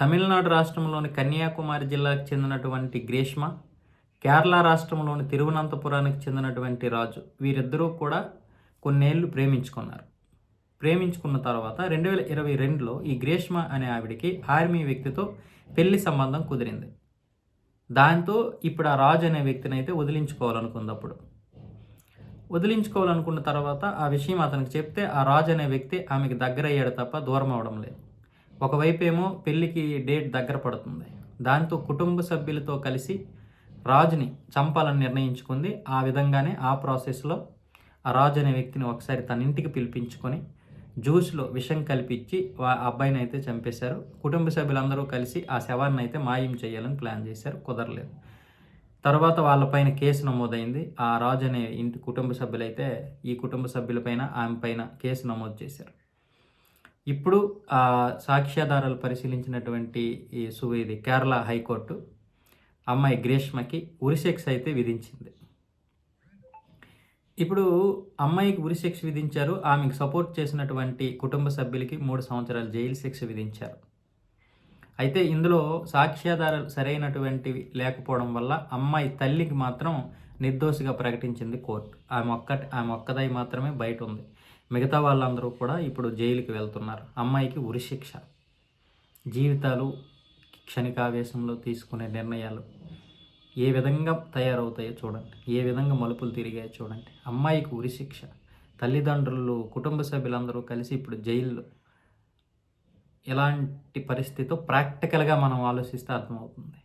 తమిళనాడు రాష్ట్రంలోని కన్యాకుమారి జిల్లాకు చెందినటువంటి గ్రీష్మ కేరళ రాష్ట్రంలోని తిరువనంతపురానికి చెందినటువంటి రాజు. వీరిద్దరూ కూడా కొన్నేళ్ళు ప్రేమించుకున్నారు. ప్రేమించుకున్న తర్వాత రెండు వేల ఇరవై రెండులో ఈ గ్రీష్మ అనే ఆవిడికి ఆర్మీ వ్యక్తితో పెళ్ళి సంబంధం కుదిరింది. దాంతో ఇప్పుడు ఆ రాజు అనే వ్యక్తిని అయితే వదిలించుకోవాలనుకుంది అప్పుడు వదిలించుకోవాలనుకున్న తర్వాత ఆ విషయం అతనికి చెప్తే ఆ రాజు అనే వ్యక్తి ఆమెకి దగ్గర అయ్యాడు తప్ప దూరం అవడం లేదు. ఒకవైపు ఏమో పెళ్ళికి డేట్ దగ్గర పడుతుంది. దాంతో కుటుంబ సభ్యులతో కలిసి రాజుని చంపాలని నిర్ణయించుకుంది. ఆ విధంగానే ఆ ప్రాసెస్లో ఆ రాజు అనే వ్యక్తిని ఒకసారి తన ఇంటికి పిలిపించుకొని జ్యూస్లో విషం కల్పించి ఆ అబ్బాయిని అయితే చంపేశారు. కుటుంబ సభ్యులందరూ కలిసి ఆ శవాన్ని అయితే మాయం చేయాలని ప్లాన్ చేశారు. కుదరలేదు. తర్వాత వాళ్ళపైన కేసు నమోదైంది. ఆ రాజు అనే ఇంటి కుటుంబ సభ్యులైతే ఈ కుటుంబ సభ్యులపైన ఆమె పైన కేసు నమోదు చేశారు. ఇప్పుడు ఆ సాక్ష్యాధారాలు పరిశీలించినటువంటి ఈ సువేది కేరళ హైకోర్టు అమ్మాయి గ్రీష్మకి ఉరిశిక్ష అయితే విధించింది. ఇప్పుడు అమ్మాయికి ఉరిశిక్ష విధించారు ఆమెకు సపోర్ట్ చేసినటువంటి కుటుంబ సభ్యులకి మూడు సంవత్సరాలు జైలు శిక్ష విధించారు. అయితే ఇందులో సాక్ష్యాధారాలు సరైనటువంటివి లేకపోవడం వల్ల అమ్మాయి తల్లికి మాత్రం నిర్దోషిగా ప్రకటించింది కోర్టు. ఆమె ఒక్క ఆమె ఒక్కదై మాత్రమే బయట ఉంది మిగతా వాళ్ళందరూ కూడా ఇప్పుడు జైలుకి వెళ్తున్నారు. అమ్మాయికి ఉరిశిక్ష జీవితాలు క్షణికావేశంలో తీసుకునే నిర్ణయాలు ఏ విధంగా తయారవుతాయో చూడండి. ఏ విధంగా మలుపులు తిరిగాయో చూడండి. అమ్మాయికి ఉరిశిక్ష తల్లిదండ్రులు కుటుంబ సభ్యులందరూ కలిసి ఇప్పుడు జైల్లో. ఎలాంటి పరిస్థితితో ప్రాక్టికల్గా మనం ఆలోచిస్తే అర్థమవుతుంది.